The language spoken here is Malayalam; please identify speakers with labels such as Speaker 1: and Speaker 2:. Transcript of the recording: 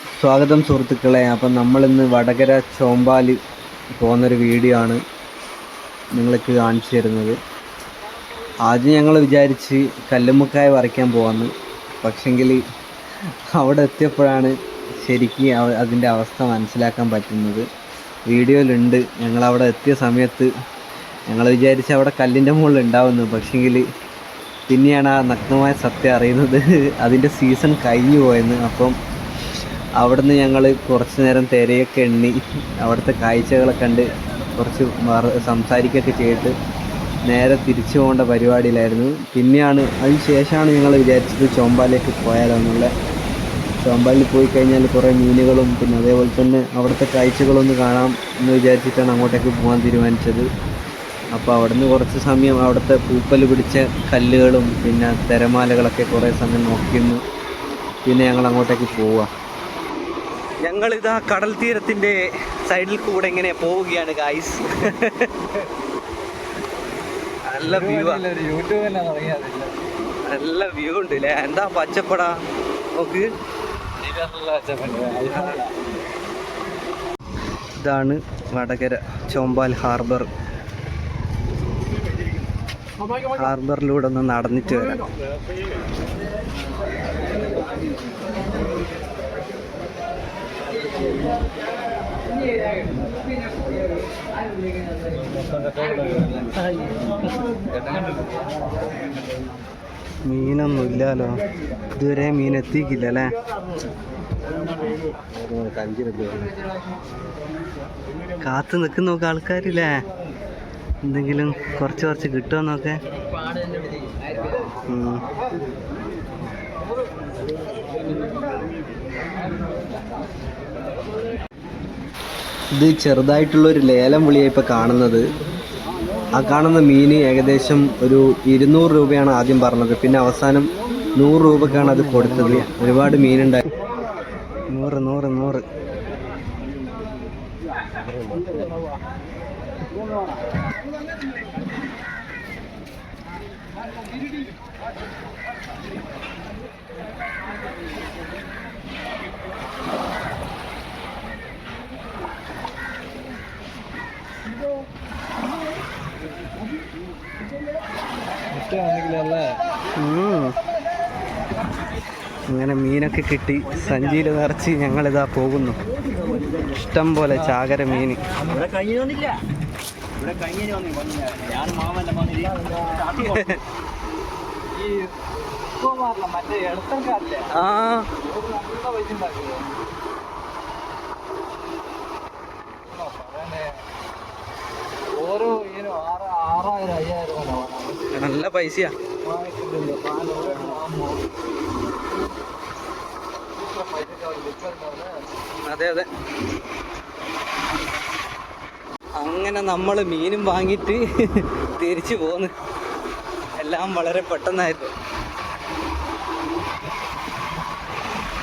Speaker 1: സ്വാഗതം സുഹൃത്തുക്കളെ. അപ്പം നമ്മളിന്ന് വടകര ചോമ്പാലി പോകുന്നൊരു വീഡിയോ ആണ് നിങ്ങൾക്ക് കാണിച്ചു തരുന്നത്. ആദ്യം ഞങ്ങൾ വിചാരിച്ച് കല്ലുമുക്കായ വരയ്ക്കാൻ പോകാമെന്ന് പക്ഷെങ്കിൽ അവിടെ എത്തിയപ്പോഴാണ് ശരിക്കും അതിന്റെ അവസ്ഥ മനസ്സിലാക്കാൻ പറ്റുന്നത്. വീഡിയോയിലുണ്ട്. ഞങ്ങളവിടെ എത്തിയ സമയത്ത് ഞങ്ങൾ വിചാരിച്ച് അവിടെ കല്ലിന്റെ മുകളിൽ ഉണ്ടാവുന്നു. പക്ഷെങ്കിൽ പിന്നെയാണ് ആ നഗ്നമായ സത്യം അറിയുന്നത്. അതിന്റെ സീസൺ കഴിഞ്ഞു പോയെന്ന്. അപ്പം അവിടുന്ന് ഞങ്ങൾ കുറച്ച് നേരം തിരയൊക്കെ എണ്ണി അവിടുത്തെ കാഴ്ചകളെ കണ്ട് കുറച്ച് സംസാരിക്കുകയൊക്കെ ചെയ്തിട്ട് നേരെ തിരിച്ചു പോകേണ്ട പരിപാടിയിലായിരുന്നു. പിന്നെയാണ് അതിന് ശേഷമാണ് ഞങ്ങൾ വിചാരിച്ചത് ചോമ്പാലേക്ക് പോയാലോന്നുള്ള ചോമ്പാലിൽ പോയി കഴിഞ്ഞാൽ കുറേ മീനുകളും പിന്നെ അതേപോലെ തന്നെ അവിടുത്തെ കാഴ്ചകളൊന്ന് കാണാം എന്ന് വിചാരിച്ചിട്ടാണ് അങ്ങോട്ടേക്ക് പോകാൻ തീരുമാനിച്ചത്. അപ്പോൾ അവിടുന്ന് കുറച്ച് സമയം അവിടുത്തെ പൂപ്പൽ പിടിച്ച കല്ലുകളും പിന്നെ തിരമാലകളൊക്കെ കുറേ സമയം നോക്കിയിരുന്നു പിന്നെ ഞങ്ങൾ അങ്ങോട്ടേക്ക് പോവുക. ഞങ്ങളിതാ കടൽ തീരത്തിന്റെ സൈഡിൽ കൂടെ ഇങ്ങനെ പോവുകയാണ് ഗായ്സ് നല്ല വ്യൂ നല്ല വ്യൂ ഉണ്ട് അല്ലേ എന്താ പച്ചപ്പടാ? നോക്ക്. ഇതാണ് വടകര ചോമ്പാൽ ഹാർബർ. ഹാർബറിലൂടെ ഒന്ന് നടന്നിട്ട് വരാം. മീനൊന്നും ഇല്ലല്ലോ ഇതുവരെ മീൻ എത്തിക്കില്ല അല്ലേ കാത്തു നിൽക്കുന്ന നോക്ക ആൾക്കാരില്ലേ? എന്തെങ്കിലും കുറച്ച് കുറച്ച് കിട്ടുമോ നോക്കെ ഇത് ചെറുതായിട്ടുള്ള ഒരു ലേലം വിളിയാണ് ഇപ്പോൾ കാണുന്നത്. ആ കാണുന്ന മീൻ ഏകദേശം ഒരു ഇരുന്നൂറ് രൂപയാണ് ആദ്യം പറഞ്ഞത്. പിന്നെ അവസാനം നൂറ് രൂപക്കാണ് അത് കൊടുത്തത്. ഒരുപാട് മീനുണ്ടായി. നൂറ് നൂറ് നൂറ്. അങ്ങനെ മീനൊക്കെ കിട്ടി. സഞ്ചിയിൽ നിറച്ച് ഞങ്ങളിതാ പോകുന്നു. ഇഷ്ടം പോലെ ചാകര മീൻ
Speaker 2: ഇവിടെ നല്ല
Speaker 1: പൈസയാ. അതെ അതെ. അങ്ങനെ നമ്മൾ മീനും വാങ്ങിയിട്ട് തിരിച്ചു പോന്ന്. എല്ലാം വളരെ പെട്ടെന്നായിരുന്നു.